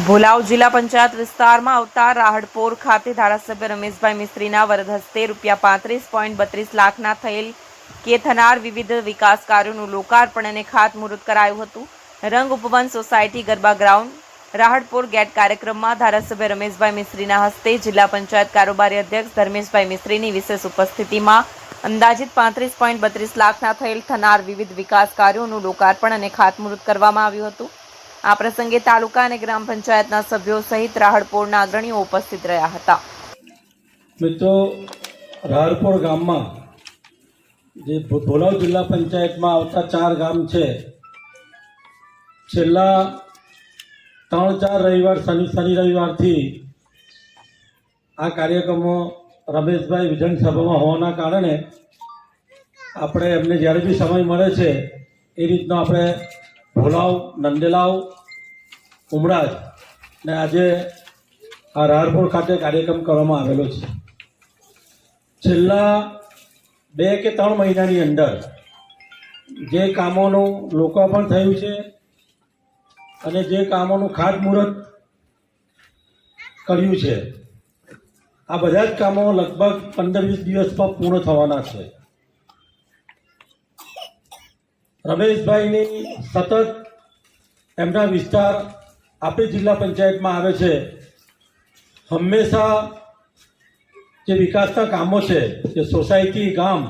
ભોલાવ જિલ્લા પંચાયત વિસ્તારમાં આવતા રાહડપોર ખાતે ધારાસભ્ય રમેશભાઈ મિસ્ત્રીના વરદ રૂપિયા પાંત્રીસ પોઈન્ટ બત્રીસ લાખના થયેલ કે થનાર વિવિધ વિકાસ કાર્યોનું લોકાર્પણ અને ખાતમુહૂર્ત કરાયું હતું. Rang Upvan society garba ground, Rahadpor gate કાર્યક્રમમાં ધારાસભ્ય રમેશભાઈ મિસ્ત્રીના હસ્તે જિલ્લા પંચાયત કારોબારી અધ્યક્ષ ધર્મેશભાઈ મિસ્ત્રીની વિશેષ ઉપસ્થિતિમાં અંદાજિત પાંત્રીસ પોઈન્ટ બત્રીસ લાખના થયેલ થનાર વિવિધ વિકાસ કાર્યોનું લોકાર્પણ અને ખાતમુહૂર્ત કરવામાં આવ્યું હતું. આ પ્રસંગે તાલુકા અને ગ્રામ પંચાયતના સભ્યો સહિત રાહડપોળના અગ્રણીઓ ઉપસ્થિત રહ્યા હતા. મિત્રો, રાહડપોળ ગામમાં જે ભોલાવ જિલ્લા પંચાયતમાં આવતા ચાર ગામ છે, છેલ્લા ત્રણ ચાર રવિવાર, શનિ શનિ રવિવારથી આ કાર્યક્રમો રમેશભાઈ વિધાનસભામાં હોવાના કારણે આપણે એમને જ્યારે બી સમય મળે છે, એ રીતનો આપણે ભોલાવ, નંદેલાવ, ઉમરાજ ને આજે આ રાહરપુર ખાતે કાર્યક્રમ કરવામાં આવેલો છે. છેલ્લા બે કે ત્રણ મહિનાની અંદર જે કામોનું લોકાર્પણ થયું છે અને જે કામોનું ખાતમુહૂર્ત કર્યું છે, આ બધા જ કામો લગભગ પંદર વીસ દિવસમાં પૂર્ણ થવાના છે. રમેશભાઈની સતત એમના વિસ્તાર આપણી જિલ્લા પંચાયતમાં આવે છે. હંમેશા જે વિકાસના કામો છે, જે સોસાયટી, ગામ,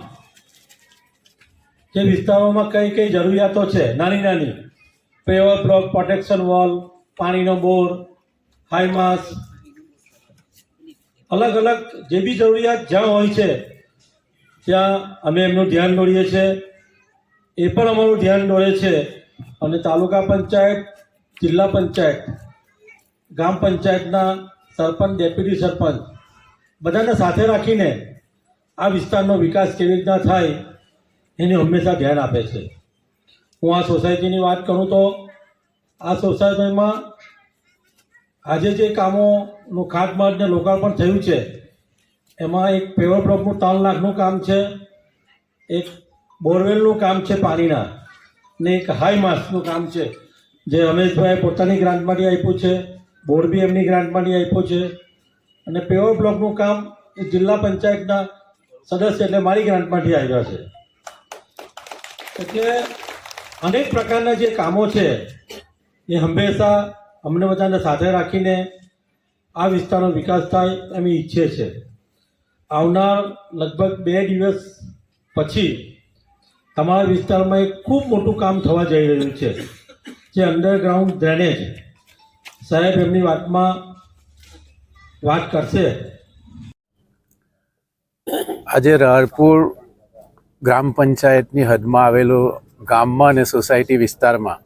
જે વિસ્તારોમાં કઈ કઈ જરૂરિયાતો છે, નાની નાની, પેવર બ્લોક, પ્રોટેક્શન વોલ, પાણીનો બોર હાઈમાસ અલગ અલગ જે બી જરૂરિયાત જ્યાં હોય છે, ત્યાં અમે એમનું ધ્યાન દોડીએ છીએ. એ પણ અમારું ધ્યાન દોરે છે. અને તાલુકા પંચાયત, જિલ્લા પંચાયત ગ્રામ પંચાયતના સરપંચ, ડેપ્યુટી સરપંચ, બધાને સાથે રાખીને આ વિસ્તારનો વિકાસ કેવી રીતના થાય એને હંમેશા ધ્યાન આપે છે. હું આ સોસાયટીની વાત કરું તો આ સોસાયટીમાં આજે જે કામોનું ખાતમાર્ગને લોકાર્પણ થયું છે, એમાં એક પેવર બ્લોકનું ત્રણ લાખનું કામ છે, એક બોરવેલનું કામ છે પાણીના. ને એક હાઈ માસ્કનું કામ છે. જે રમેશભાઈ પોતાની ગ્રાન્ટમાંથી આપ્યું છે. બોર્ડ બી એમની ગ્રાન્ટમાંથી આપ્યું છે. અને પેવર બ્લોકનું કામ એ જિલ્લા પંચાયતના સદસ્ય એટલે મારી ગ્રાન્ટમાંથી આવ્યા છે. એટલે અનેક પ્રકારના જે કામો છે, એ હંમેશા અમને બધાને સાથે રાખીને આ વિસ્તારનો વિકાસ થાય એમ ઈચ્છે છે. આવનાર લગભગ બે દિવસ પછી તમારા વિસ્તારમાં એક ખૂબ મોટું કામ થવા જઈ રહ્યું છે, જે અંડરગ્રાઉન્ડ ડ્રેનેજ સાહેબ, એમની વાતમાં વાત કરશે? આજે રાહરપુર ગ્રામ પંચાયતની હદમાં આવેલો ગામમાં અને સોસાયટી વિસ્તારમાં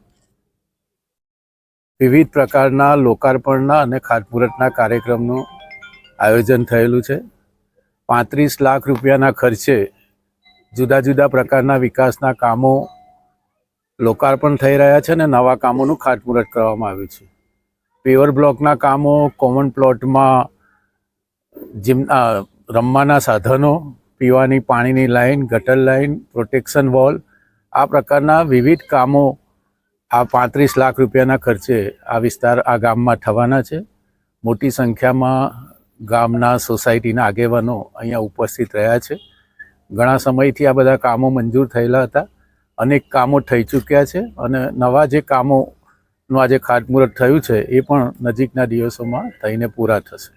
વિવિધ પ્રકારના લોકાર્પણના અને ખાતમુહૂર્તના કાર્યક્રમનું આયોજન થયેલું છે. પાંત્રીસ લાખ રૂપિયાના ખર્ચે જુદા જુદા પ્રકારના વિકાસના કામો લોકાર્પણ થઈ રહ્યા છે અને નવા કામોનું ખાતમુહૂર્ત કરવામાં આવ્યું છે. પેવર બ્લોકના કામો કોમન પ્લોટમાં જીમ રમવાના સાધનો, પીવાની પાણીની લાઇન ગટર લાઈન પ્રોટેક્શન વોલ આ પ્રકારના વિવિધ કામો આ પાંત્રીસ લાખ રૂપિયાના ખર્ચે આ વિસ્તાર આ ગામમાં થવાના છે. મોટી સંખ્યામાં ગામના સોસાયટીના આગેવાનો અહીંયા ઉપસ્થિત રહ્યા છે. ઘણા સમયથી આ બધા કામો મંજૂર થયેલા હતા. અનેક કામો થઈ ચૂક્યા છે અને નવા જે કામોનું આજે ખાતમુહૂર્ત થયું છે એ પણ નજીકના દિવસોમાં થઈને પૂરા થશે.